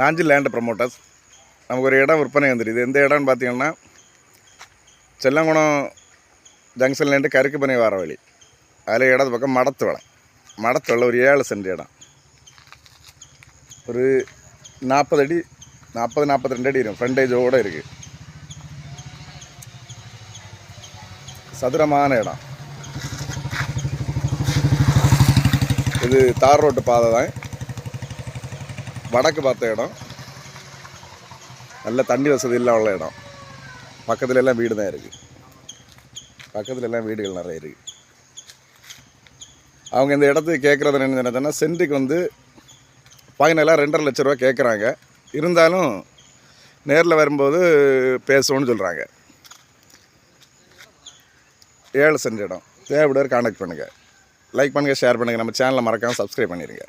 Nanji land promoters நமக்கு ஒரு இடம் விற்பனை வந்துடுது. எந்த இடம்னு பார்த்தீங்கன்னா செல்லங்குணம் ஜங்ஷன்லேருந்து கருக்குப்பனை வர வழி. அதில் இடது பக்கம் மடத்து வளம் மடத்து வளம் ஒரு ஏழு சென்ட் இடம். ஒரு நாற்பது அடி நாற்பது நாற்பத்தி ரெண்டு அடி இருக்கும். ஃப்ரண்டேஜோடு இருக்குது சதுரமான இடம். இது தார் ரோட்டு பாதை தான். வடக்கு பார்த்த இடம். நல்ல தண்ணி வசதி இல்லாத உள்ள இடம். பக்கத்துல எல்லாம் வீடு தான் இருக்குது பக்கத்துல எல்லாம் வீடுகள் நிறைய இருக்குது அவங்க இந்த இடத்துக்கு கேட்குறது என்ன என்னதுன்னா சென்ட்டுக்கு வந்து ஃபைனலாக ரெண்டரை லட்ச ரூபா கேட்குறாங்க இருந்தாலும் நேரில் வரும்போது பேசுவோன்னு சொல்கிறாங்க ஏழு சென்ட் இடம். தேவைப்படுவார் காண்டாக்ட் பண்ணுங்கள் லைக் பண்ணுங்கள் ஷேர் பண்ணுங்கள் நம்ம சேனலை மறக்காமல் சப்ஸ்கிரைப் பண்ணிடுங்க